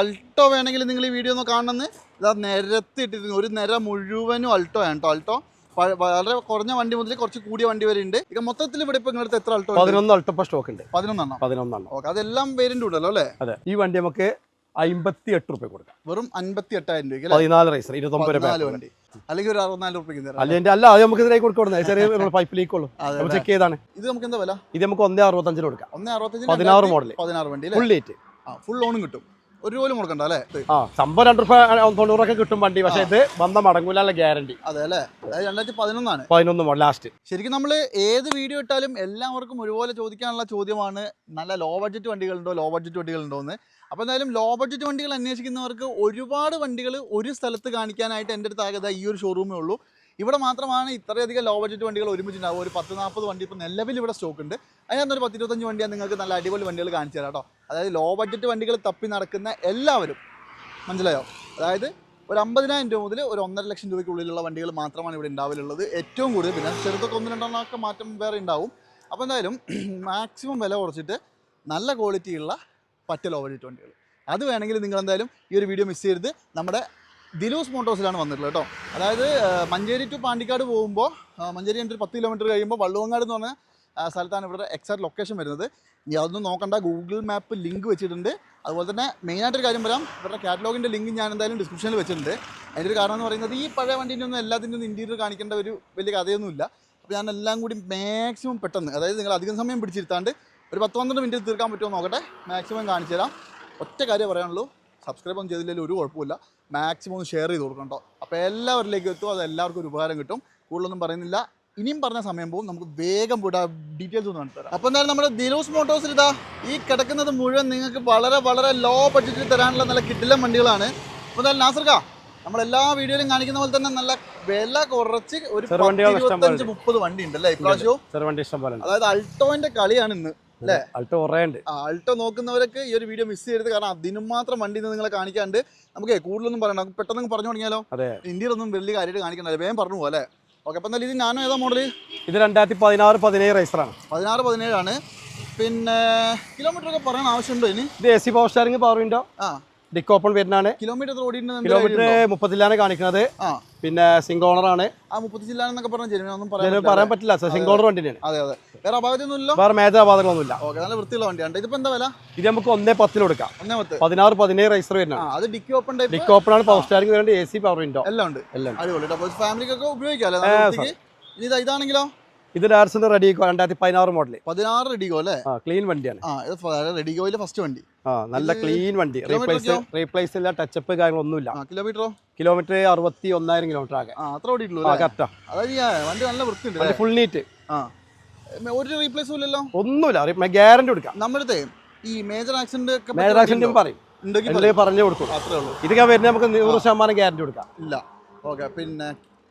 Alto വേണമെങ്കിൽ നിങ്ങൾ ഈ വീഡിയോ ഒന്ന് കാണണമെന്ന്. ഇതാ നിരത്തിട്ടിരുന്നു ഒരു നിര മുഴുവനും അൾട്ടോ ആണ് കേട്ടോ. അൾട്ടോ വളരെ കുറഞ്ഞ വണ്ടി മുതൽ കുറച്ച് കൂടിയ വണ്ടി വരെ ഉണ്ട്. ഇപ്പൊ മൊത്തത്തിൽ ഇവിടെ ഇപ്പൊ നിങ്ങളുടെ എത്ര അൾട്ടോ പതിനൊന്ന് അൾട്ടപ്പ സ്റ്റോക്ക് ഉണ്ട്. പതിനൊന്നെണ്ണം പതിനൊന്നെണ്ണം ഓക്കെ. അതെല്ലാം വേരിന്റെ ഉണ്ടല്ലോ അല്ലേ? അതെ. ഈ വണ്ടി നമുക്ക് അമ്പത്തി എട്ട് റുപ്യ കൊടുക്കാം. വെറും അമ്പത്തി എട്ടായിരം രൂപ പതിനാല് റൈസർ ഇരുപത്തൊമ്പത് വണ്ടി. അല്ലെങ്കിൽ ഒരു അറുപത്തിനാല് റുപ്യക്ക് അല്ലെങ്കിൽ അല്ല അത് നമുക്ക് ഇതിലേക്ക് കൊടുക്കുന്നത് ചെറിയ പൈപ്പ് ലീക്ക് ഉള്ളൂ. ചെക്ക് ചെയ്താണ്. ഇത് നമുക്ക് എന്താ വില? ഇത് നമുക്ക് ഒന്നേ അറുപത്തഞ്ചിന് കൊടുക്കാം. ഒന്നേ അറുപത്തഞ്ച് പതിനാറ് മോഡൽ പതിനാറ് വണ്ടി ഫുൾ ലൈറ്റ് ആ ഫുൾ ലോണും കിട്ടും. ഒരു പോലും കൊടുക്കണ്ട അല്ലേ? ആ സംഭവം രണ്ട് രൂപ തൊണ്ണൂറൊക്കെ കിട്ടും വണ്ടി. പക്ഷേ ഇത് വന്ന മടങ്ങൂലെ ഗ്യാരണ്ടി. അതെ അല്ലേ? രണ്ടായിരത്തി പതിനൊന്നാണ് പതിനൊന്ന് ലാസ്റ്റ് ശരിക്കും നമ്മൾ ഏത് വീഡിയോ ഇട്ടാലും എല്ലാവർക്കും ഒരുപോലെ ചോദിക്കാനുള്ള ചോദ്യമാണ് നല്ല ലോ ബഡ്ജറ്റ് വണ്ടികളുണ്ടോ ലോ ബഡ്ജറ്റ് വണ്ടികളുണ്ടോ എന്ന്. അപ്പോൾ എന്തായാലും ലോ ബഡ്ജറ്റ് വണ്ടികൾ അന്വേഷിക്കുന്നവർക്ക് ഒരുപാട് വണ്ടികൾ ഒരു സ്ഥലത്ത് കാണിക്കാനായിട്ട് എന്റെ അടുത്ത് ആകെ ഈ ഒരു ഷോറൂമേ ഉള്ളൂ. ഇവിടെ മാത്രമാണ് ഇത്രയധികം ലോ ബഡ്ജറ്റ് വണ്ടികൾ ഒരുമിച്ചുണ്ടാവും ഒരു പത്ത് നാൽപ്പത് വണ്ടി ഇപ്പോൾ നിലവിൽ ഇവിടെ സ്റ്റോക്ക് ഉണ്ട്. അതിനകത്തൊരു പത്ത് ഇരുപത്തഞ്ച് വണ്ടിയാണ് നിങ്ങൾക്ക് നല്ല അടിപൊളി വണ്ടികൾ കാണിച്ചു തരാം കേട്ടോ. അതായത് ലോ ബഡ്ജറ്റ് വണ്ടികൾ തപ്പി നടക്കുന്ന എല്ലാവരും മനസ്സിലായോ? അതായത് ഒരു അമ്പതിനായിരം രൂപ മുതൽ ഒരു ഒന്നര ലക്ഷം രൂപയ്ക്കുള്ളിലുള്ള വണ്ടികൾ മാത്രമാണ് ഇവിടെ ഉണ്ടാവലുള്ളത്. ഏറ്റവും കൂടുതൽ പിന്നെ ചെറുതൊക്കെ ഒന്ന് രണ്ടെണ്ണമൊക്കെ മാറ്റം വേറെ ഉണ്ടാവും. അപ്പോൾ എന്തായാലും മാക്സിമം വില കുറച്ചിട്ട് നല്ല ക്വാളിറ്റിയുള്ള പറ്റ ലോ ബഡ്ജറ്റ് വണ്ടികൾ. അത് വേണമെങ്കിൽ നിങ്ങൾ എന്തായാലും ഈ ഒരു വീഡിയോ മിസ് ചെയ്യരുത്. നമ്മുടെ ദിലൂസ് മോട്ടോസിലാണ് വന്നിട്ടുള്ളത് കേട്ടോ. അതായത് മഞ്ചേരി ടു പാണ്ടിക്കാട് പോകുമ്പോൾ മഞ്ചേരി ഒരു പത്ത് കിലോമീറ്റർ കഴിയുമ്പോൾ വള്ളുവങ്ങാട് എന്ന് പറഞ്ഞ സ്ഥലത്താണ് ഇവിടെ എക്സാക്ട് ലൊക്കേഷൻ വരുന്നത്. ഇനി അതൊന്നും നോക്കണ്ട ഗൂഗിൾ മാപ്പ് ലിങ്ക് വെച്ചിട്ടുണ്ട്. അതുപോലെ തന്നെ മെയിനായിട്ടൊരു കാര്യം പറയാം ഇവരുടെ കാറ്റലോഗിന്റെ ലിങ്ക് ഞാൻ എന്തായാലും ഡിസ്ക്രിപ്ഷനിൽ വെച്ചിട്ടുണ്ട്. അതിന്റെ ഒരു കാരണം എന്ന് പറയുന്നത് ഈ പഴയ വണ്ടീന്റെ ഒന്നും എല്ലാത്തിന്റെ ഒന്നും ഇന്റീരിയർ കാണിക്കേണ്ട ഒരു വലിയ കഥയൊന്നുമില്ല അപ്പോൾ ഞാൻ എല്ലാം കൂടി മാക്സിമം പെട്ടെന്ന് അതായത് നിങ്ങൾ അധികം സമയം പിടിച്ചിരുത്താണ്ട് ഒരു പത്ത് പന്ത്രണ്ട് മിനിറ്റ് തീർക്കാൻ പറ്റുമോ നോക്കട്ടെ മാക്സിമം കാണിച്ചു തരാം. ഒറ്റ കാര്യം പറയാനുള്ളൂ സബ്സ്ക്രൈബ് ഒന്നും ചെയ്തില്ലെങ്കിൽ ഒരു കുഴപ്പമില്ല മാക്സിമം ഒന്ന് ഷെയർ ചെയ്ത് കൊടുക്കണം കേട്ടോ. അപ്പോൾ എല്ലാവരിലേക്കും എത്തും. അത് എല്ലാവർക്കും ഒരു ഉപകാരം കിട്ടും. കൂടുതലൊന്നും പറയുന്നില്ല. ഇനിയും പറഞ്ഞ സമയം പോകും. നമുക്ക് വേഗം വിടാം ഡീറ്റെയിൽസ് ഒന്ന് കാണിച്ചു തരാം. അപ്പോൾ എന്തായാലും നമ്മുടെ ദിലൂസ് മോട്ടോഴ്സിൽ ഇതാ ഈ കിടക്കുന്നത് മുഴുവൻ നിങ്ങൾക്ക് വളരെ വളരെ ലോ ബഡ്ജറ്റിൽ തരാനുള്ള നല്ല കിട്ടില്ല വണ്ടികളാണ്. അപ്പോൾ എന്തായാലും നാസർക്ക നമ്മളെല്ലാ വീഡിയോയിലും കാണിക്കുന്ന പോലെ തന്നെ നല്ല വില കുറച്ച് ഒരു ഇരുപത്തഞ്ച് മുപ്പത് വണ്ടി ഉണ്ട് അല്ലേ ഇപ്രാവശ്യവും അതായത് അൾട്ടോന്റെ കളിയാണ് ഇന്ന്. അൾട്ടോ അൾട്ടോ നോക്കുന്നവരൊക്കെ ഈ ഒരു വീഡിയോ മിസ് ചെയ്യരുത്. കാരണം അതിനും മാത്രം വണ്ടി നിങ്ങളെ കാണിക്കാണ്ട് നമുക്ക് കൂടുതലൊന്നും പറയണം പെട്ടെന്ന് പറഞ്ഞു തുടങ്ങിയാലോ? അതെ. ഇന്ത്യയിലൊന്നും വലിയ കാര്യമായിട്ട് കാണിക്കണ്ട. വേഗം പറഞ്ഞു പോലെ ഓക്കെ അപ്പം എന്തായാലും ഇത് ഞാനോ ഏതാ മോഡൽ ഇത് രണ്ടായിരത്തി പതിനാറ് പതിനേഴ് റൈസറാണ് പതിനാറ് പതിനേഴാണ്. പിന്നെ കിലോമീറ്റർ ഒക്കെ പറയാൻ ആവശ്യമുണ്ടോ ഇനി? ഇത് A C power steering power window ആ. ഡിക്ക് ഓപ്പൺ വരുന്നതാണ്. കിലോമീറ്റർ കിലോമീറ്റർ മുപ്പത്തിലാണ് കാണിക്കുന്നത്. പിന്നെ സിംഗ് ഓണർ ആണ്. പറയാൻ പറ്റില്ല സിംഗ് ഓണർ വണ്ടി തന്നെയാണ് അതെ അതെ. വേറെ മേജർ അപാതകളൊന്നുമില്ല ഓക്കെ നല്ല വൃത്തിയുള്ള വണ്ടിയാണ്. ഇതിപ്പോ എന്താ വില? ഇത് നമുക്ക് ഒന്നേ പത്തിൽ കൊടുക്കാം. പതിനാറ് പതിനേഴ് റൈസർ ആ വരുന്നതാണ്. അത് ഡിക്കി ഓപ്പൺ ടൈപ്പ്? ഡിക്ക് ആണ് power steering A C power window എല്ലാം ഉണ്ട്. എല്ലാം ഫാമിലിക്കൊക്കെ ഉപയോഗിക്കാം ഇതാണെങ്കിലോ? ഇത് ആർസിന്റെ റെഡിഗോ രണ്ടായിരത്തി പതിനാറ് മോഡൽ പതിനാറ് റെഡിഗോ അല്ലേ? ആ ക്ലീൻ വണ്ടിയാണ്. ആ ഇത് റെഡിഗോയിലെ ഫസ്റ്റ് വണ്ടി. ആ നല്ല ക്ലീൻ വണ്ടി. റീപ്ലേസ് റീപ്ലേസ് ഇല്ല ടച്ചപ്പ് കാര്യങ്ങളൊന്നുമില്ല. കിലോമീറ്ററോ കിലോമീറ്റർ അറുപത്തി ഒന്നായിരം കിലോമീറ്റർ ആകെ. അത്ര ഓടിയിട്ടുള്ളൂ കറക്റ്റാ അതായത് വണ്ടി നല്ല വൃത്തിയുണ്ട് ഫുൾ നീറ്റ് ആ. ഒരു റീപ്ലേസും ഇല്ലല്ലോ? ഒന്നുമില്ല. ഗ്യാരണ്ടി കൊടുക്കാം. നമ്മുടെ ഈ മേജർ ആക്സിഡന്റ് മേജർ ആക്സിഡന്റ് പറയും. പറഞ്ഞു കൊടുക്കും അത്രേ ഉള്ളൂ. ഇതൊക്കെ വരുന്ന നമുക്ക് നൂറ് ശതമാനം ഗ്യാരണ്ടി കൊടുക്കാം. ഇല്ല. ഓക്കെ പിന്നെ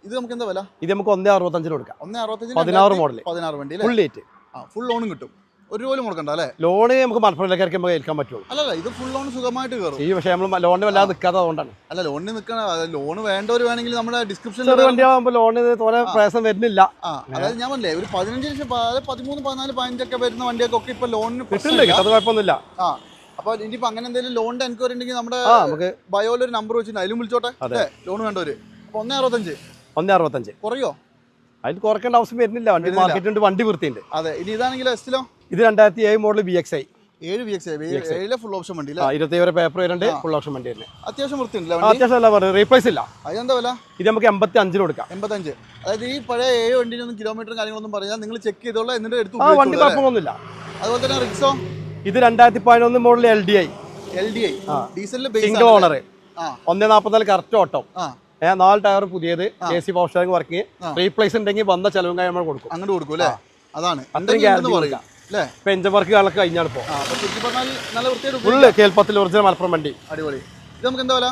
ഇത് നമുക്ക് എന്താ വില? ഇത് നമുക്ക് ഒന്നേ അറുപത്തഞ്ചിന് കൊടുക്കാം. ഒന്നേ അറുപത്തഞ്ച് പതിനാറ് മോഡൽ പതിനാറ് വണ്ടി ഫുൾ ലേറ്റ് ആ ഫുൾ ലോണും കിട്ടും. ഒരു രൂപ കൊടുക്കണ്ട അല്ലേ? ലോണ് നമുക്ക് മലപ്പുറത്തിലേക്ക് നമുക്ക് ഏൽക്കാൻ പറ്റുള്ളൂ. അല്ലല്ല ഇത് ഫുൾ ലോൺ സുഖമായിട്ട് കയറും. ഈ പക്ഷേ നമ്മൾ ലോണിന് വല്ലാതെ നിൽക്കാതെ അതുകൊണ്ടാണ്. അല്ല ലോണിന് നിൽക്കണ ലോൺ വേണ്ടവർ വേണമെങ്കിൽ നമ്മുടെ ഡിസ്ക്രിപ്ഷൻ വണ്ടിയാകുമ്പോൾ ലോണിന് തോനെ പ്രയാസം വരുന്നില്ല. അതായത് ഞാൻ പറഞ്ഞില്ലേ ഒരു പതിനഞ്ച് ലക്ഷം പതിമൂന്ന് പതിനാല് പതിനഞ്ചൊക്കെ വരുന്ന വണ്ടിയൊക്കെ ഇപ്പൊ ലോണിന് കിട്ടുന്നുണ്ട് അത് കുഴപ്പമൊന്നുമില്ല. ആ അപ്പൊ ഇനിയിപ്പോ അങ്ങനെ എന്തെങ്കിലും ലോണിന്റെ എൻക്വയറി ഉണ്ടെങ്കിൽ നമ്മുടെ ബയോയിൽ ഒരു നമ്പർ വെച്ചിട്ടുണ്ട്. അതിലും വിളിച്ചോട്ടെ. അതെ. അല്ലേ? ലോൺ വേണ്ടവര്. അപ്പൊ ഒന്നേ അറുപത്തഞ്ച്. ഒന്നേ അറുപത്തഞ്ച്. കുറയോ? അതിൽ കുറക്കേണ്ട ആവശ്യം വരുന്നില്ല. വണ്ടി മാർക്കറ്റിൽ മാർക്കറ്റ് ഉണ്ട് വണ്ടി വൃത്തിയുണ്ട്. അതെ. ഇനി ഇതാണെങ്കിൽ എസ്റ്റിലോ ഇത് രണ്ടായിരത്തി ഏഴ് മോഡൽ ബി എക്സ് ഐ ഏഴ് ബി എക്സ് ഏഴിലെ ഫുൾ ഓപ്ഷൻ വണ്ടി ഇരുപത്തി ഏഴ് പേപ്പർ വരുന്നുണ്ട് ഫുൾ ഓപ്ഷൻ വണ്ടി വരുന്നത് അത്യാവശ്യം വൃത്തിയുണ്ടല്ലേ അത്യാവശ്യം അല്ല പറയുന്നത് റീപ്ലേസ് ഇല്ല. അതെന്താ വില? ഇത് നമുക്ക് എൺപത്തി അഞ്ചിന് കൊടുക്കാം. എൺപത്തഞ്ച്. അതായത് ഈ പഴയ ഏഴ് വണ്ടിനൊന്നും കിലോമീറ്റർ കാര്യങ്ങളൊന്നും പറഞ്ഞാൽ നിങ്ങൾ ചെക്ക് ചെയ്തോളാം എന്നിട്ട് എടുത്തു ആ വണ്ടി? കുഴപ്പമൊന്നുമില്ല. അതുപോലെ തന്നെ റിക്സോ ഇത് രണ്ടായിരത്തി പതിനൊന്ന് model L D I L D I. ഡീസലിൽ single owner ഒന്നേ നാൽപ്പത്തിനാല് കറക്റ്റ് ഓട്ടം നാല് ടയർ പുതിയത്. A C power steering working replace ഉണ്ടെങ്കിൽ വന്ന ചെലവും കാര്യം നമ്മൾ കൊടുക്കും. അങ്ങോട്ട് കൊടുക്കും അല്ലേ? അതാണ്. അത്രയും അല്ലേ? ഇപ്പൊ എഞ്ചിൻ വർക്ക് കാലൊക്കെ കഴിഞ്ഞാണ് ഇപ്പോൾ ഫുള്ള്. കേൾപ്പത്തിൽ ഒറിജിനൽ മലപ്പുറം വണ്ടി. അടിപൊളി. ഇത് നമുക്ക് എന്താ വില?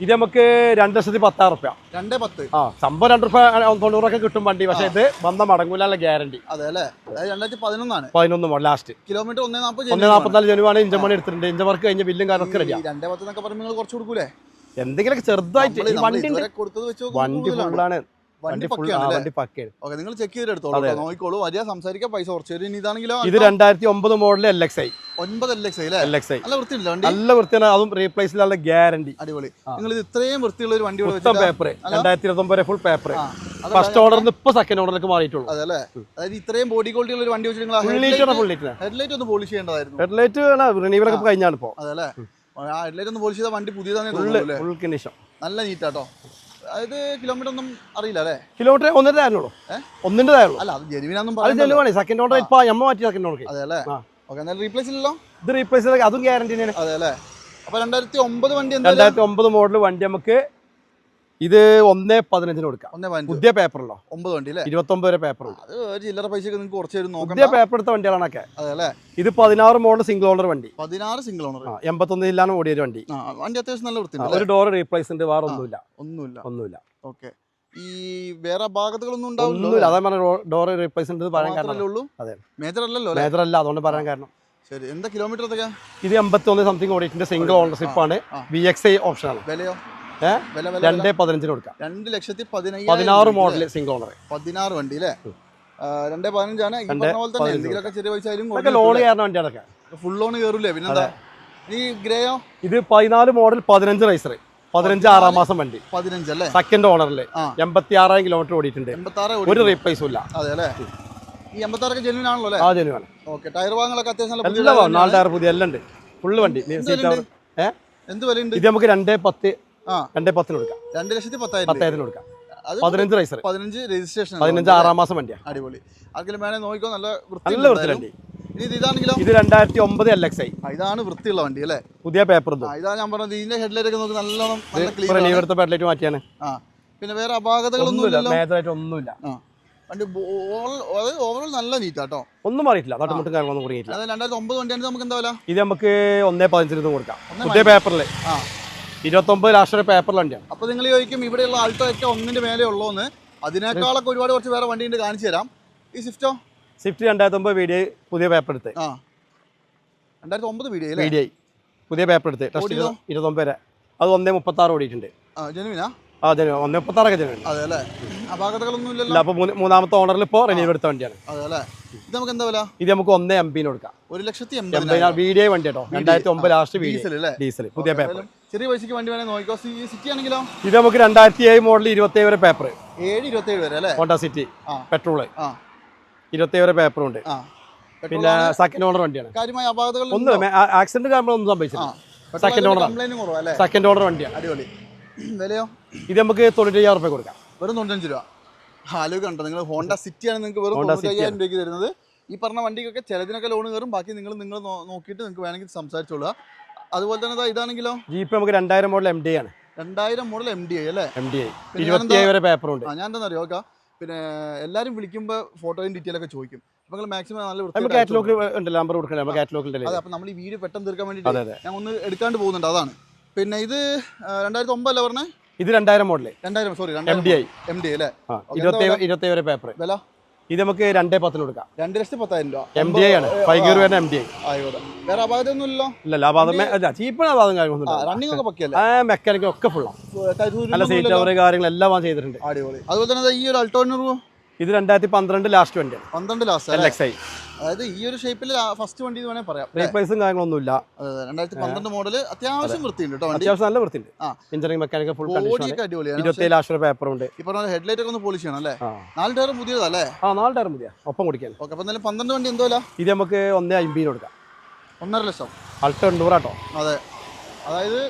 ഇത് നമുക്ക് രണ്ട് ലക്ഷത്തി പത്താറ് റുപ്യ. രണ്ടേ പത്ത്. ആ സംഭവം രണ്ട് റുപ്യ തൊണ്ണൂറൊക്കെ കിട്ടും വണ്ടി. പക്ഷേ ഇത് വന്ന മടങ്ങൂല ഗ്യാരണ്ടി അതെ അല്ലേ? രണ്ടായിരത്തി പതിനൊന്നാണ്. പതിനൊന്ന് ലാസ്റ്റ് കിലോമീറ്റർ ഒന്നേ നാൽപ്പത് ഒന്നേ നാൽപ്പത്തിനാല് ജനുവാണ് ഇഞ്ചമണി എടുത്തിട്ടുണ്ട്. ഇഞ്ചൻ വർക്ക് കഴിഞ്ഞ ബില്ലും കാര്യമൊക്കെ റെഡിയാ രണ്ടേ പത്ത് എന്നൊക്കെ പറയുമ്പോൾ നിങ്ങൾ കുറച്ച് കൊടുക്കൂലേ? എന്തെങ്കിലുമൊക്കെ ചെറുതായിട്ട് വണ്ടി വണ്ടി. ഫുള്ളാണ് വണ്ടി വണ്ടി പക്കയാണ് അല്ലേ? ഓക്കെ നിങ്ങൾ ചെക്ക് ചെയ്ത് എടുത്തോളൂ നോക്കിക്കോളൂ. വലിയ സംസാരിക്കാൻ പൈസ കുറച്ച് തരും ഇതാണെങ്കിലോ ഇത് രണ്ടായിരത്തി ഒമ്പത് മോഡൽ എൽ എക്സ് ഐ ഒൻപത് എൽ എക്സ് അല്ലേ? എൽ എക്സ് ഐ നല്ല വൃത്തിയില്ല വണ്ടി? നല്ല വൃത്തിയാണ്. അതും റീപ്ലേസിലുള്ള ഗ്യാരണ്ടി അടിപൊളി. നിങ്ങൾ ഇത് ഇത്രയും വൃത്തിയുള്ള ഒരു വണ്ടി മൊത്തം പേപ്പർ രണ്ടായിരത്തി ഇരുപത്തി ഒമ്പത് ഫുൾ പേപ്പർ അതല്ല, ഫസ്റ്റ് ഓർഡറിന് ഇപ്പൊ സെക്കൻഡ് ഓർഡറിലേക്ക് മാറിയിട്ടുള്ളൂ. അതെ അല്ലേ? അതായത് ഇത്രയും ബോഡി ക്വാളിറ്റി ഉള്ള ഒരു വണ്ടി വെച്ചിട്ട് ഹെഡ്ലൈറ്റ് ഒന്ന് പോളിഷ് ചെയ്യേണ്ടതായിരുന്നു. ഹെഡ്ലൈറ്റ് റിനീവലൊക്കെ കഴിഞ്ഞാണ് ഇപ്പോ. അതെ അല്ലേ? ആ ഹെഡ്ലൈറ്റ് ഒന്ന് പോളിഷ് ചെയ്ത വണ്ടി പുതിയതാണ് ഫുൾ കണ്ടീഷൻ നല്ല നീറ്റാട്ടോ. അതായത് കിലോമീറ്റർ ഒന്നും അറിയില്ല അല്ലേ? കിലോമീറ്റർ ഒന്നിന്റെ ആയിരുന്നു ഏ? ഒന്നിന്റെ ആയുള്ളൂ അല്ല അത് ജെനുവിനാന്നും പറയുന്നത് സെക്കൻഡ് ഓർഡർ ഇപ്പൊ അമ്മ മാറ്റി സെക്കൻഡ് ഓർഡർ അതെ അല്ലേ. ഓക്കെ എന്നാലും റീപ്ലേസ് ഇല്ലല്ലോ? ഇത് റീപ്ലേസ് അതും ഗ്യാരണ്ടി അതെ അല്ലേ? അപ്പൊ രണ്ടായിരത്തി ഒമ്പത് വണ്ടി രണ്ടായിരത്തി ഒമ്പത് മോഡൽ വണ്ടി നമുക്ക് ഇത് ഒന്നേ പതിനഞ്ചിന് കൊടുക്കാം. പുതിയ പേപ്പറല്ലോ. ഒമ്പത് വണ്ടി അല്ലേ? ഇരുപത്തി ഒമ്പത് വരെ പേപ്പർ ഒരു ചില്ലറ നിങ്ങൾക്ക് കുറച്ച് പുതിയ പേപ്പർ എടുത്ത വണ്ടികളാണൊക്കെ. ഇത് പതിനാറ് മോഡൽ സിംഗിൾ ഓണർ വണ്ടി. പതിനാറ് സിംഗിൾ ഓണർ എൺപത്തൊന്ന് ജില്ലാണ് ഓടിയൊരു വണ്ടി. ആ വണ്ടി അത്യാവശ്യം നല്ല വൃത്തി ഒരു ഡോർ റീപ്ലേസ് ഉണ്ട് വേറെ ഒന്നുമില്ല. ഒന്നുമില്ല. ഒന്നുമില്ല. ഓക്കെ. ഈ വേറെ ഭാഗത്തുകളൊന്നും ഉണ്ടാവില്ല അതാ പറഞ്ഞ ഡോർ റീപ്ലേസ് ഉണ്ട് പറയാൻ കാരണം. അതെ. മേജർ അല്ലല്ലോ അല്ലേ? മേജർ അല്ല അതുകൊണ്ട് പറയാൻ കാരണം. ശരി. എന്താ കിലോമീറ്റർ ഇത് എൺപത്തി ഒന്ന് സംതിങ് ഓടിയിട്ടുണ്ട്. സിംഗിൾ ഓണർഷിപ്പ് ആണ്. വി എക്സ് ഐ ഓപ്ഷനാണ് വിലയോ ഏ? വില വില രണ്ട് പതിനഞ്ചിന് കൊടുക്കാം. രണ്ട് ലക്ഷത്തി പതിനാറ് മോഡൽ സിംഗിൾ ഓണർ പതിനാറ് വണ്ടി അല്ലേ രണ്ടേ പതിനഞ്ചാണ്. ഈ പറഞ്ഞ പോലെ തന്നെ എന്തെങ്കിലുമൊക്കെ ചെറിയ പൈസ ആയാലും ലോൺ കയറുന്ന വണ്ടികളൊക്കെ ഫുൾ ലോൺ കയറൂലേ? പിന്നെന്താ? ഈ ഗ്രേയോ? ഇത് പതിനാല് മോഡൽ പതിനഞ്ച് റൈസർ പതിനഞ്ച് ആറാം മാസം വണ്ടി. പതിനഞ്ചല്ലേ സെക്കൻഡ് ഓണറിൽ. എൺപത്തി ആറായിരം കിലോമീറ്റർ ഓടിയിട്ടുണ്ട്. ഒരു റീപ്ലേസും ഇല്ല. അതെ അല്ലേ? ഈ ജെന്യൂൻ ആണല്ലോ അല്ലേ? ആ ജനുവാണ് ഓക്കെ ടയർ ഭാഗങ്ങളൊക്കെ അത്യാവശ്യം എല്ലാം നാല് ടയർ പുതിയ എല്ലാം ഉണ്ട്. ഫുള്ള് വണ്ടി. എന്ത് സീറ്റ് എന്ത് വിലയുണ്ട്? ഇത് നമുക്ക് രണ്ടേ പത്ത് രണ്ടേ പത്തിന് കൊടുക്കാം രണ്ട് ലക്ഷത്തി പത്തായിരം പത്തായിരത്തിൽ പത്തായിരത്തിന് കൊടുക്കാം. പതിനഞ്ച് റൈസർ പതിനഞ്ച് രജിസ്ട്രേഷൻ പതിനഞ്ച് ആറാം മാസം വണ്ടിയാണ് അടിപൊളി. ആർക്കെങ്കിലും വേണേ നോക്കിക്കോ നല്ല വൃത്തി നല്ല വൃത്തി വണ്ടി. ഇതാണെങ്കിലോ? ഇത് രണ്ടായിരത്തി ഒമ്പത് എൽ എക്സ് ഐ ഇതാണ് വൃത്തിയുള്ള വണ്ടി അല്ലേ? പുതിയ പേപ്പർ ഇതാ. ഞാൻ പറഞ്ഞത്. ഇതിന്റെ ഹെഡ്ലൈറ്റ് ഒക്കെ നോക്കി നല്ലോണം നല്ല ഇവിടുത്തെ പെഡലൈറ്റ് മാറ്റിയാണ്. ആ പിന്നെ വേറെ അപാകതകളൊന്നും ഇല്ലല്ലോ. ഒന്നുമില്ല. വണ്ടി ഓവറോൾ നല്ല നീറ്റ് കേട്ടോ ഒന്നും മാറിയിട്ടില്ല. തട്ടുമുട്ടും കാര്യങ്ങളൊന്നും അതായത് രണ്ടായിരത്തി ഒമ്പത് വണ്ടിയാണ് നമുക്ക് എന്താ വില? ഇത് നമുക്ക് ഒന്നേ പതിനഞ്ചിന് കൊടുക്കാം. പുതിയ പേപ്പറിൽ ആ. ഇരുപത്തൊമ്പത് ലാസ്റ്റ് പേപ്പർ വണ്ടിയാണ്. അപ്പോൾ നിങ്ങൾ ചോദിക്കും ഇവിടെയുള്ള ആൾട്ടോ ഒക്കെ ഒന്നിന്റെ മേലെ ഉള്ളൂന്ന്. അതിനേക്കാളൊക്കെ ഒരുപാട് കുറച്ച് വേറെ വണ്ടി ഉണ്ട് കാണിച്ചു തരാം. ഈ സ്വിഫ്റ്റോ സ്വിഫ്റ്റ് രണ്ടായിരത്തി ഒമ്പത് വീഡിയോ പുതിയ പേപ്പർ എടുത്ത്. ആ. രണ്ടായിരത്തി ഒമ്പത് വീഡിയോ വീഡിയോ പുതിയ പേപ്പർ എടുത്ത്. ടെസ്റ്റ്? ഇരുപത്തൊമ്പത് വരെ. അത് ഒന്നേ മുപ്പത്തി ആറ് ഓടിയിട്ടുണ്ട്. ആ ജനുവിനാ ആ ഒന്നേ അതെ അല്ലേ? അപാകതകളൊന്നും ഇല്ല ഇല്ലല്ലോ? അപ്പൊ മൂന്ന് മൂന്നാമത്തെ ഓണറിൽ ഇപ്പോൾ റിനീവ് എടുത്ത വണ്ടിയാണ്. അതെ അല്ലേ? ഇത് നമുക്ക് എന്താ വില? ഇത് നമുക്ക് ഒന്നേ എംപിന് കൊടുക്കാം. ഒരു ലക്ഷത്തി എൺപതിനായിരം. എൺപതിനായിരം വീഡിയോ വണ്ടി കേട്ടോ. രണ്ടായിരത്തി ഒമ്പത് ലാസ്റ്റ് ഡീസൽ അല്ലേ? ഡീസൽ പുതിയ പേപ്പർ ചെറിയ പൈസക്ക് വണ്ടി വേണേ നോക്കിക്കോ. ഈ സിറ്റി ആണെങ്കിലോ? ഇത് നമുക്ക് രണ്ടായിരത്തി ഏഴ് മോഡൽ ഇരുപത്തി വരെ പേപ്പർ ഏഴ് ഇരുപത്തി ഏഴ് വരെ അല്ലേ? ഹോണ്ട സിറ്റി ആ. പെട്രോൾ. ആ. ഇരുപത്തി വരെ പേപ്പറും ഉണ്ട്. ആ. പിന്നെ സെക്കൻഡ് ഓണർ വണ്ടിയാണ്. കാര്യമായ അപാകതകൾ ഒന്നും ആക്സിഡന്റ് കാരണം ഒന്നും സംഭവിച്ചില്ല. സെക്കൻഡ് ഓണർ കംപ്ലൈന്റ് കുറവല്ലേ സെക്കൻഡ് ഓണർ വണ്ടിയാണ്. അടിപൊളി. വിലയോ? ഇത് നമുക്ക് തൊണ്ണൂറ്റയ്യായിരം രൂപ കൊടുക്കാം. വെറും തൊണ്ണൂറ്റഞ്ച് രൂപ. ആലോചിക്ക് കണ്ടോ? നിങ്ങൾ ഹോണ്ട സിറ്റി ആണ് നിങ്ങൾക്ക് വെറും തൊണ്ണൂറ്റയ്യായിരം രൂപയ്ക്ക് തരുന്നത്. ഈ പറഞ്ഞ വണ്ടിക്കൊക്കെ ചിലതിനൊക്കെ ലോൺ കയറും. ബാക്കി നിങ്ങൾ നിങ്ങൾ നോക്കിയിട്ട് നിങ്ങൾക്ക് വേണമെങ്കിൽ സംസാരിച്ചോളുക. അതുപോലെ തന്നെ ഇതാണെങ്കിലോ? ജീപ്പ് നമുക്ക് രണ്ടായിരം മോഡൽ എം ഡി ആണ്. രണ്ടായിരം മോഡൽ എം ഡി ഐ അല്ലേ? എം ഡി ഐ പിന്നെ ഇരുപത്തി ഏഴ് വരെ പേപ്പറുണ്ട് ഞാൻ എന്താ അറിയാം? പിന്നെ എല്ലാവരും വിളിക്കുമ്പോൾ ഫോട്ടോയും ഡീറ്റെയിൽ ഒക്കെ ചോദിക്കും. അപ്പോൾ മാക്സിമം നല്ല കാറ്റലോഗ് ഉണ്ടല്ലോ നമ്പർ കൊടുക്കണം കാറ്റലോഗ് കൊടുക്കും. അപ്പോൾ നമ്മൾ ഈ വീഡിയോ പെട്ടെന്ന് തീർക്കാൻ വേണ്ടി വേണ്ടിയിട്ട് ഞാൻ ഒന്ന് എടുക്കാണ്ട് പോകുന്നുണ്ട്. അതാണ്. പിന്നെ ഇത് രണ്ടായിരത്തി ഒമ്പതല്ലേ പറഞ്ഞേ? ഇത് രണ്ടായിരം മോഡൽ. രണ്ടായിരം sorry M D I M D അല്ലേ? ഇരുപത്തി വരെ പേപ്പർ വില? ഇത് നമുക്ക് രണ്ടേ പത്തിന് കൊടുക്കാം. രണ്ട് ലക്ഷത്തി പത്തായിരം രൂപ. എം ഡി ഐ ആണ്. ഫൈവ് ഗിയർ വരുന്ന എം ഡി ഐ ആയിക്കോട്ടെ. വേറെ ഇല്ലല്ലോ ഇല്ല അപാകം അത് അപാകം കാര്യങ്ങളൊന്നും റണ്ണിംഗ് ഒക്കെ പക്കല്ലേ ആ ഒക്കെ ഫുള്ളാണ് നല്ല സീറ്റ് കവർ കാര്യങ്ങളെല്ലാം ചെയ്തിട്ടുണ്ട്. അതുപോലെ തന്നെ ഈ ഒരു അൾട്ടോണിയർ ഇത് രണ്ടായിരത്തി പന്ത്രണ്ട് ലാസ്റ്റ് വണ്ടിയാണ്. പന്ത്രണ്ട് ലാസ്റ്റ് എൽ എക്സ് ഐ അതായത് ഈ ഒരു ഷേപ്പിൽ ഫസ്റ്റ് വണ്ടി എന്ന് വേണമെങ്കിൽ പറയാം. ബ്രേക്ക് റീപ്ലേസും കാര്യങ്ങളൊന്നുമില്ല. രണ്ടായിരത്തി പന്ത്രണ്ട് മോഡൽ അത്യാവശ്യം വൃത്തിയുണ്ട് കേട്ടോ അത്യാവശ്യം നല്ല വൃത്തിയുണ്ട്. എഞ്ചിനീയറിംഗ് മെക്കാനിക്കൽ ഫുൾ ബോഡിയൊക്കെ അടിപൊളിയാണ്. പേപ്പർ ഉണ്ട്. ഇപ്പൊ പറഞ്ഞ ഹെഡ്ലൈറ്റ് ഒക്കെ ഒന്ന് പോളിഷ് ചെയ്യണം അല്ലേ? നാല് ടയർ പുതിയതല്ലേ ആ നാല് ടയർ പുതിയ. ഒപ്പം കുടിക്കാൻ. ഓക്കെ അപ്പം എന്തായാലും പന്ത്രണ്ട് വണ്ടി എന്തോ ഇത് നമുക്ക് ഒന്നേ അമ്പതിന് കൊടുക്കാം. ഒന്നര ലക്ഷം. അൾട്ടോ എണ്ണൂറാട്ടോ അതെ. അതായത്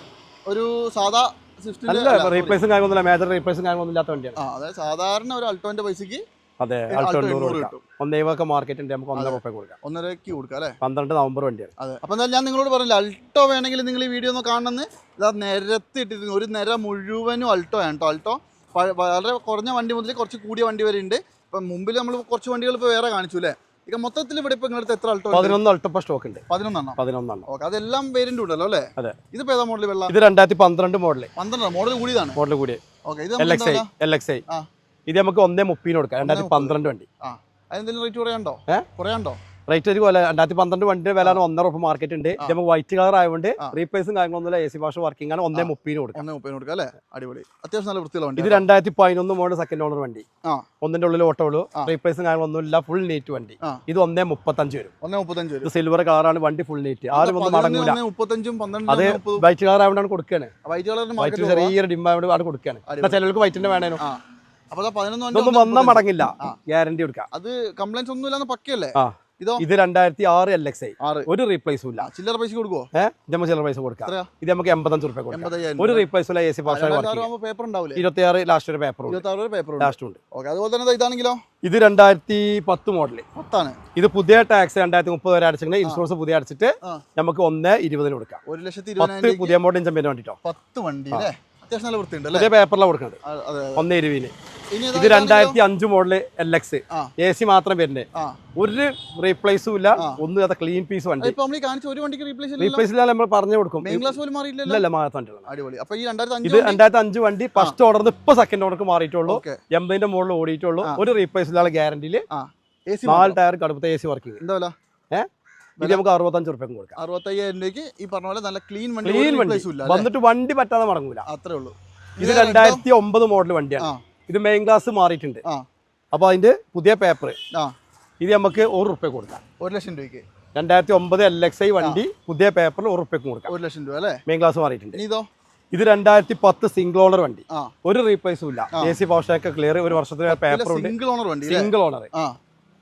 ഒരു സാധാ സ്വിഫ്റ്റിന്റെ റീപ്ലേസും കാര്യമൊന്നുമില്ല മേജർ റീപ്ലേസും കാര്യമൊന്നും ഇല്ലാത്ത വണ്ടിയാണ്. അതായത് സാധാരണ ഒരു അൾട്ടോന്റെ പൈസക്ക് അതെ മാർക്കറ്റിന്റെ എണ്ണൂറ് എണ്ണൂറ് കൊടുക്കാം. ഒന്നേവൊക്കെ മാർക്കറ്റ് നമുക്ക് ഒന്നര റുപ്യ കൊടുക്കാം. ഒന്നരക്ക് കൊടുക്കാം അല്ലേ? പന്ത്രണ്ട് നവംബർ വണ്ടിയാണ്. അതെ. അപ്പൊ എന്നാൽ ഞാൻ നിങ്ങളോട് പറഞ്ഞില്ല അൾട്ടോ വേണമെങ്കിൽ നിങ്ങൾ ഈ വീഡിയോ ഒന്ന് കാണണമെന്ന്. ഇതാ നിരത്തിട്ടിരുന്നു ഒരു നിര മുഴുവനും അൾട്ടോ ആണ് കേട്ടോ. അൾട്ടോ വളരെ കുറഞ്ഞ വണ്ടി മുതൽ കുറച്ച് കൂടിയ വണ്ടി വരെ ഉണ്ട്. ഇപ്പം മുമ്പിൽ നമ്മൾ കുറച്ച് വണ്ടികൾ ഇപ്പൊ വേറെ കാണിച്ചു അല്ലേ? ഇక മൊത്തത്തിൽ ഇവിടെ ഇപ്പൊ നിങ്ങളുടെ എത്ര അൾട്ടോ? പതിനൊന്ന് അൾട്ടോ ഇപ്പോൾ സ്റ്റോക്ക് ഉണ്ട്. പതിനൊന്നെണ്ണം. പതിനൊന്നെണ്ണം. ഓക്കെ അതെല്ലാം വേരിയന്റ് ഉണ്ടല്ലോ അല്ലേ? അതെ. ഇത് ഏതാ മോഡൽ വെള്ളം? ഇത് രണ്ടായിരത്തി പന്ത്രണ്ട് മോഡൽ പന്ത്രണ്ട് മോഡൽ കൂടിയതാണ്. മോഡൽ കൂടിയത് ഓക്കെ ഇത് L X I L X I ആ. ഇത് നമുക്ക് ഒന്നേ മുപ്പതിന് കൊടുക്കാം. രണ്ടായിരത്തി പന്ത്രണ്ട് വണ്ടി. റേറ്റ് കുറയാണ്ടോ? കുറയാണ്ടോ? റേറ്റ് ഒരു പോലെ രണ്ടായിരത്തി പന്ത്രണ്ട് വണ്ടിയുടെ വില ഒന്നര ഉറപ്പ് മാർക്കറ്റ് ഉണ്ട്. ഇത് നമുക്ക് വൈറ്റ് കളർ ആയതുകൊണ്ട്. റീപ്ലേസും കാര്യങ്ങളൊന്നുമില്ല എ സി ഭാഷ വർക്കിംഗ് ആണ്. ഒന്നേ. മുപ്പതിന് കൊടുക്കാം. ഒന്നേ മുപ്പതിന് കൊടുക്കാം അല്ലേ? അടിപൊളി. അത്യാവശ്യം നല്ല വൃത്തിയുള്ള വണ്ടി ഇത് രണ്ടായിരത്തി പതിനൊന്ന് മോഡൽ സെക്കൻഡ് ഓണർ വണ്ടി. ഒന്നിന്റെ ഉള്ളിൽ ഓട്ടോ ഉള്ളൂ. റീപ്ലേസും കാര്യങ്ങളൊന്നും ഇല്ല. ഫുൾ നീറ്റ് വണ്ടി. ഇത് ഒന്നേ മുപ്പത്തഞ്ച് വരും. ഒന്നേ മുപ്പത്തഞ്ച് ഇത് വരും സിൽവർ കളറാണ് വണ്ടി ഫുൾ നീറ്റ് ആരും ഒന്നും മടങ്ങൂല. മുപ്പത്തഞ്ചും അത് പന്ത്രണ്ട് വൈറ്റ് കളർ ആയതുകൊണ്ടാണ് കൊടുക്കുകയാണ് വൈറ്റ് കളറിന് ചെറിയൊരു ആണ് കൊടുക്കുകയാണ്. ചിലർക്ക് വൈറ്റിന്റെ വേണേനോ. ആ അപ്പൊ പതിനൊന്ന് വന്നാൽ മടങ്ങില്ല. ഗ്യാരണ്ടി കൊടുക്കാം. അത് കംപ്ലൈൻസ് ഒന്നും ഇല്ലാന്ന് പക്കയല്ലേ ഇതോ? ഇത് രണ്ടായിരത്തി ആറ് എൽ എക്സ് ഐ ഒരു റീപ്ലേസും ഇല്ല. ചില്ലറ പൈസ കൊടുക്കുവോ? ഏഹ് നമുക്ക് പൈസ കൊടുക്കാം. ഇത് നമുക്ക് എൺപത്തഞ്ച് റുപ്യ കൊടുക്കാം. ഒരു റീപ്ലേസും ഇല്ല എ സി പാസ് പേപ്പർ ഉണ്ടാവില്ല ഇരുപത്തി ആറ് ലാസ്റ്റ് ഒരു പേപ്പർ പേപ്പർ ലാസ്റ്റ് ഉണ്ട്. ഓക്കെ അതുപോലെ തന്നെ ഇതാണെങ്കിലോ? ഇത് രണ്ടായിരത്തി പത്ത് മോഡൽ പത്താണ്. ഇത് പുതിയ ടാക്സ് രണ്ടായിരത്തി മുപ്പത് വരെ അടച്ചിട്ടുണ്ട്. ഇൻഷുറൻസ് പുതിയ അടച്ചിട്ട്. നമുക്ക് ഒന്ന് ഇരുപതിന് കൊടുക്കാം. ഒരു ലക്ഷത്തി പത്ത് പുതിയ മോഡൽ ചെമ്പിന് വേണ്ടിട്ടോ? പത്ത് വണ്ടി അത്യാവശ്യം നല്ല വൃത്തിയുണ്ട് പേപ്പറിലാണ് കൊടുക്കുന്നത്. ഒന്ന് ഇരുപതിന്. ഇത് രണ്ടായിരത്തി അഞ്ച് model L X A C മാത്രം വരുന്നത് ഒരു റീപ്ലേസും ഇല്ല. ഒന്നും അത് ക്ലീൻ പീസ് വണ്ടി. റീപ്ലേസ് ഇല്ല നമ്മൾ പറഞ്ഞു കൊടുക്കും. മെയിൻ ക്ലാസ് പോലും മാറിയില്ലല്ലോ ഇല്ലല്ല മാറാത്ത അടിപൊളി. അപ്പൊ ഈ രണ്ടായിരത്തി ഇത് രണ്ടായിരത്തി അഞ്ച് വണ്ടി ഫസ്റ്റ് ഓർഡർ ഇപ്പൊ സെക്കൻഡ് ഓർഡർക്ക് മാറിയിട്ടുള്ളൂ. എൺപതിന്റെ മുകളിൽ ഓടിയിട്ടുള്ളൂ. ഒരു റീപ്ലേസ് ഇല്ലാതെ ഗ്യാരണ്ടിയിൽ ആ. നാല് ടയർ കടുപ്പത്തെ എ സി വില? ഇത് നമുക്ക് അറുപത്തഞ്ച് റുപ്യക്കും കൊടുക്കാം. അറുപത്തയ്യായിരം രൂപയ്ക്ക് ഈ പറഞ്ഞ പോലെ നല്ല ക്ലീൻ വണ്ടി ഇല്ല? വന്നിട്ട് വണ്ടി പറ്റാതെ മടങ്ങൂല. അത്രേ ഉള്ളൂ. ഇത് രണ്ടായിരത്തി ഒമ്പത് മോഡൽ വണ്ടിയാണ്. ഇത് മെയിൻ ക്ലാസ് മാറിയിട്ടുണ്ട്. അപ്പോൾ അപ്പൊ അതിന്റെ പുതിയ പേപ്പർ ഇത് നമുക്ക് ഒരു റുപ്യ കൊടുക്കാം. ഒരു ലക്ഷം രൂപയ്ക്ക്. രണ്ടായിരത്തി ഒമ്പത് എൽ എക്സ് ഐ വണ്ടി പുതിയ പേപ്പറിൽ ഒരു റുപ്യക്ക് കൊടുക്കാം. ഒരു ലക്ഷം രൂപ അല്ലേ? മെയിൻ ക്ലാസ് മാറിയിട്ടുണ്ട്. ഇതോ? ഇത് രണ്ടായിരത്തി പത്ത് സിംഗിൾ ഓണർ വണ്ടി ഒരു റീപ്ലേസും ഇല്ല. എ സി പവർഷൊക്കെ ക്ലിയർ ഒരു വർഷത്തിന് പേപ്പർ ഉണ്ട്. സിംഗിൾ ഓണർ വണ്ടി സിംഗിൾ ഓണർ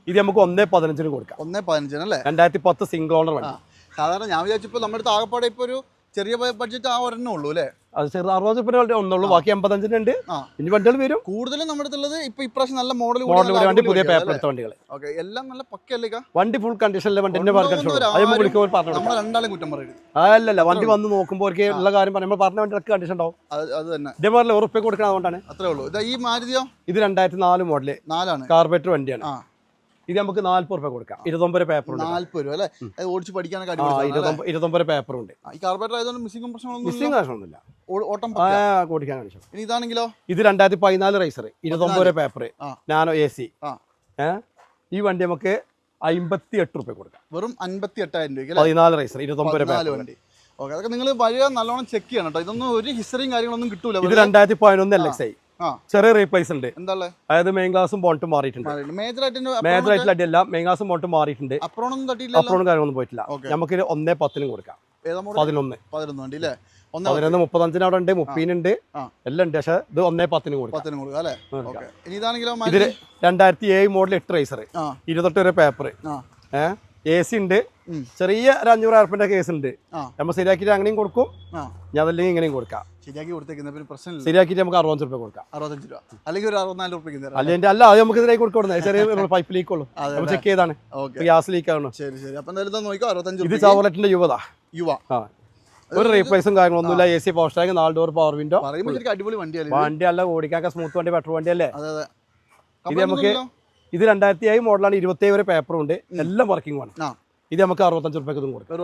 ഇത് നമുക്ക് ഒന്നേ പതിനഞ്ചിന് കൊടുക്കാം. ഒന്നേ പതിനഞ്ചിന് അല്ലേ? രണ്ടായിരത്തി പത്ത് സിംഗിൾ ഓണർ വണ്ടി. സാധാരണ ഞാൻ വിചാരിച്ചപ്പോ നമ്മുടെ അടുത്ത് ആകപ്പാടെ ഇപ്പൊ ഒരു ചെറിയ ബഡ്ജറ്റ് ആ ഒരെണ്ണേ ഉള്ളൂ അല്ലേ? അത് ചെറു അറുപത് രൂപ ഒന്നുള്ളൂ. ബാക്കി എൺപത്തഞ്ചിന് ഉണ്ട് ഇനി വണ്ടികൾ വരും. കൂടുതലും നമ്മുടെ അടുത്തുള്ളത് ഇപ്പൊ ഇപ്രാവശ്യം നല്ല മോഡൽ മോഡൽ വണ്ടി പുതിയ പേപ്പർ എടുത്ത വണ്ടികൾ എല്ലാം നല്ല പക്കല്ലേ? വണ്ടി ഫുൾ കണ്ടീഷനിലെ വണ്ടി എന്നെ വിളിക്കുമ്പോൾ പറഞ്ഞു രണ്ടാളും കുറ്റം പറയും അല്ലല്ല വണ്ടി വന്ന് നോക്കുമ്പോൾ അവർക്ക് ഉള്ള കാര്യം നമ്മൾ പറഞ്ഞ വണ്ടി കണ്ടീഷൻ ഉണ്ടാവും. അത് തന്നെ. ഇതേപോലെ ഉറപ്പ് കൊടുക്കണം അതുകൊണ്ടാണ്. അത്രേ ഉള്ളൂ. ഇതാ ഈ മാരുതിയോ? ഇത് രണ്ടായിരത്തി നാല് മോഡൽ നാലാണ്. കാർബറേറ്റർ വണ്ടിയാണ്. ഇത് നമുക്ക് നാല്പത് രൂപ കൊടുക്കാം. ഇരുപത്തൊമ്പത് പേപ്പർ ഉണ്ട് നാല്പത് രൂപ അല്ലേ? ഓടിച്ച് പഠിക്കാനൊക്കെ? ഇരുപത്തൊമ്പത് പേപ്പർ ഉണ്ട്. ഈ കാർബറേറ്റർ ആയതുകൊണ്ട് മിസ്സിംഗ് പ്രശ്നങ്ങളൊന്നും മിസ്സിംഗ് ഓ- ഓട്ടം. ഓടിക്കാൻ ഇനി ഇതാണെങ്കിലോ? ഇത് രണ്ടായിരത്തി പതിനാല് റൈസർ ഇരുപത്തൊമ്പത് പേപ്പർ. Nano A C. ഈ വണ്ടി നമുക്ക് അമ്പത്തി എട്ട് റുപ്യ കൊടുക്കാം. വെറും അമ്പത്തി എട്ടായിരം രൂപ പതിനാല് റൈസർ ഇരുപത്തൊമ്പത് രൂപ പേപ്പർ വണ്ടി. ഓക്കെ അതൊക്കെ നിങ്ങൾ വഴിയ നല്ലോണം ചെക്ക് ചെയ്യണം കേട്ടോ. ഇതൊന്നും ഒരു ഹിസ്റ്ററിയും കാര്യങ്ങളൊന്നും കിട്ടൂല ഇത് രണ്ടായിരത്തി പതിനൊന്ന് എൽ എക്സ് ഐ ആ ചെറിയ റീപ്ലേസ് ഉണ്ട്. അതായത് മെയിൻ ക്ലാസും ബോണ്ടും മാറിയിട്ടുണ്ട്. മേജർ ആയിട്ട് ആയിട്ടുള്ള അടിയല്ല മെയിൻ ക്ലാസും ബോണ്ടും മാറിയിട്ടുണ്ട്. അപ്പുറം കാര്യങ്ങളൊന്നും പോയിട്ടില്ല. നമുക്ക് ഒന്നേ പത്തിനും കൊടുക്കാം. പതിനൊന്ന്. പതിനൊന്ന് മുപ്പത്തഞ്ചിന് അവിടെ ഉണ്ട് മുപ്പതിനുണ്ട്. എല്ലാം ഉണ്ട്. പക്ഷെ ഇത് ഒന്നേ പത്തിനും കൊടുക്കാം. രണ്ടായിരത്തി ഏഴ് മോഡൽ എട്ട് റൈസർ ഇരുപത്തെട്ട് വരെ പേപ്പർ ഏഹ് എ സി ഉണ്ട്. ചെറിയ ഒരു അഞ്ഞൂറ് ആർപ്പിന്റെ കേസ് ഉണ്ട്. നമ്മൾ ശരിയാക്കിയിട്ട് അങ്ങനെയും കൊടുക്കും. ഞാൻ അതല്ലെങ്കിൽ ഇങ്ങനെയും കൊടുക്കാം. ശരിയാക്കി കൊടുത്തേക്കുന്ന പിന്നെ പ്രശ്നമില്ല. ശരിയാക്കിയിട്ട് നമുക്ക് അറുപത്തഞ്ച് രൂപ കൊടുക്കാം. അറുപത്തഞ്ച് രൂപ. അല്ലെങ്കിൽ ഒരു അറുപത്തിനാല് അല്ലെങ്കിൽ അല്ല അത് നമുക്ക് ഇതിലേക്ക് കൊടുക്കണം ചെറിയ പൈപ്പ് ലീക്ക് ഉള്ളൂ. ചെക്ക് ചെയ്താണ്. ഗ്യാസ് ലീക്ക് ആണ് ശരി ശരി. അപ്പൊ എന്തായാലും ഇതാ നോക്കിക്കോ അറുപത്തഞ്ച് ഇത് റുപ്യക്ക് ചവററ്റിന്റെ യുവത. യുവ. ഒരു റീപ്ലേസും കാര്യങ്ങളൊന്നുമില്ല എ സി പവർ സ്റ്റാക്ക് നാല് ഡോർ പവർ വിൻഡോ അടിപൊളി വണ്ടിയല്ലേ? വണ്ടി അല്ല ഓടിക്കാൻ സ്മൂത്ത് വണ്ടി പെട്രോൾ വണ്ടി അല്ലേ ഇത് നമുക്ക് ഇത് രണ്ടായിരത്തി ഏഴ് മോഡലാണ് ഇരുപത്തി വരെ പേപ്പറും ഉണ്ട് എല്ലാം വർക്കിംഗ് ആണ്. ഇത് നമുക്ക് അറുപത്തഞ്ച് റുപ്യക്ക് ഇതും കൊടുക്കാം.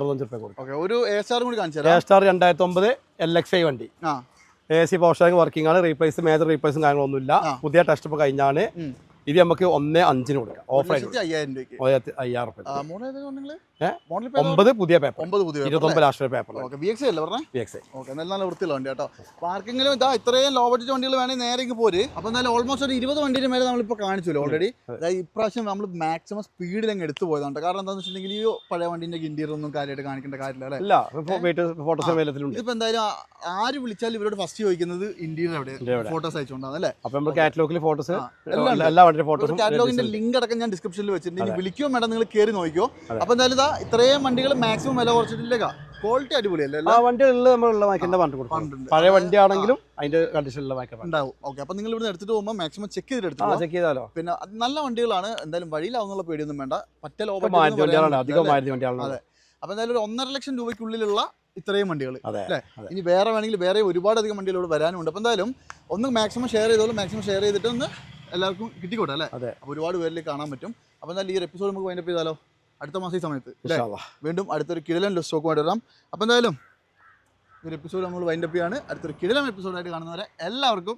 അറുപത്തഞ്ച് റുപ്യ കൊടുക്കാം. ഒരു എ സ്റ്റാറും കൂടി കാണിച്ചു എ തരാം. സ്റ്റാർ രണ്ടായിരത്തി ഒമ്പത് എൽ എക്സ് ഐ വണ്ടി. എ സി പവർ വർക്കിംഗ് ആണ്. റീപ്ലേസ് മേജർ റീപ്ലേസും കാര്യങ്ങളൊന്നുമില്ല. പുതിയ ടെസ്റ്റ് ഇപ്പോൾ കഴിഞ്ഞാണ്. ഇത് നമുക്ക് ഒന്നേ അഞ്ചിന് കൊടുക്കാം. ഒരു ഓഫ് ആയിട്ട് ലക്ഷത്തി അയ്യായിരം രൂപയ്ക്ക്. കൊടുക്കാം അയ്യായിരം റുപ്യ. ആ, മോഡൽ ഏതാ പറഞ്ഞിങ്ങൾ ഏ? മോഡൽ ഇപ്പൊ ഏതാ? ഒമ്പത് പുതിയ പേപ്പർ ഇരുപത്തൊമ്പത് ലാസ്റ്റ് പേപ്പർ എക്സ് അല്ലേ പറഞ്ഞേ? വി എക്സ് ഓക്കെ നല്ല വൃത്തിയുള്ള വണ്ടി കേട്ടോ. പാർക്കിങ്ങിലും ഇതാ ഇത്രയും ലോ ബഡ്ജറ്റ് വണ്ടികൾ വേണമെങ്കിൽ നേരെ ഇങ്ങ് പോര്. അപ്പൊ എന്തായാലും ഓൾമോസ്റ്റ് ഒരു ഇരുപത് വണ്ടിയുടെ മേലെ നമ്മളിപ്പോൾ കാണിച്ചല്ലോ ഓൾറെഡി അതായത് ഇപ്രാവശ്യം നമ്മൾ മാക്സിമം സ്പീഡിൽ അങ്ങ് എടുത്തു പോയതാണ് കാരണം എന്താണെന്ന് വെച്ചിട്ടുണ്ടെങ്കിൽ ഈ പഴയ വണ്ടിന്റെ ഇന്റീരിയർ ഒന്നും കാര്യമായിട്ട് കാണിക്കേണ്ട കാര്യമില്ല അല്ലേ? ഇപ്പൊ എന്തായാലും ആര് വിളിച്ചാലും ഇവരോട് ഫസ്റ്റ് ചോദിക്കുന്നത് ഇന്റീരിയർ എവിടെ ഫോട്ടോസ് അയച്ചുകൊണ്ടാണ് അല്ലേ? അപ്പൊ നമ്മൾ കാറ്റലോഗിൽ ഫോട്ടോസ് എല്ലാം ഉണ്ട്. ഫോട്ടോസ് കാറ്റലോഗിന്റെ ലിങ്ക് അടക്കം ഞാൻ ഡിസ്ക്രിപ്ഷനിൽ വെച്ചിട്ടുണ്ട്. ഇനി വിളിക്കുമോ മേഡം നിങ്ങൾ കയറി നോക്കിയോ അപ്പൊ എന്തായാലും ഇതാ ഇത്രയും വണ്ടികൾ മാക്സിമം വില കുറച്ചിട്ടില്ലേക്കാ. ക്വാളിറ്റി അടിപൊളിയല്ലേ? ആ വണ്ടികളിൽ നമ്മളുള്ള വാക്കിന്റെ വണ്ടി കൊടുക്കും. പഴയ വണ്ടി ആണെങ്കിലും അതിന്റെ കണ്ടീഷനിലുള്ള വാക്കി ഉണ്ടാവും. ഓക്കെ അപ്പൊ നിങ്ങൾ ഇവിടെ എടുത്തിട്ട് പോകുമ്പോൾ മാക്സിമം ചെക്ക് ചെയ്തിട്ട് ആ ചെക്ക് ചെയ്താലോ? പിന്നെ അത് നല്ല വണ്ടികളാണ്. എന്തായാലും വഴിയിലാവുന്നുള്ള പേടിയൊന്നും വേണ്ട. പറ്റ ലോ ഇപ്പൊ മാരുതി വണ്ടികളാണ്. അധികം വണ്ടികളാണ്. അതെ. അപ്പൊ എന്തായാലും ഒരു ഒന്നര ലക്ഷം രൂപയ്ക്കുള്ളിലുള്ള ഇത്രയും വണ്ടികൾ അല്ലേ? അതെ. ഇനി വേറെ വേണമെങ്കിൽ വേറെ ഒരുപാട് അധികം വണ്ടികൾ ഇവിടെ വരാനുണ്ട്. അപ്പൊ എന്തായാലും ഒന്ന് മാക്സിമം ഷെയർ ചെയ്തോളൂ. മാക്സിമം ഷെയർ ചെയ്തിട്ട് ഒന്ന് എല്ലാവർക്കും കിട്ടിക്കോട്ടെ അല്ലേ? അതെ. അപ്പൊ ഒരുപാട് പേരിലേക്ക് കാണാൻ പറ്റും. അപ്പൊ എന്തായാലും ഈ ഒരു എപ്പിസോഡ് നമുക്ക് വൈൻഡപ്പ് ചെയ്താലോ? അടുത്ത മാസം ഈ സമയത്ത്. വീണ്ടും അടുത്തൊരു കിടിലൻ സ്റ്റോക്കുമായിട്ട് വരാം. അപ്പൊ എന്തായാലും ഈ ഒരു എപ്പിസോഡ് നമ്മൾ വൈൻഡപ്പ് ചെയ്യാണ്. അടുത്തൊരു കിഴലൻ എപ്പിസോഡായിട്ട് കാണുന്നവരെ എല്ലാവർക്കും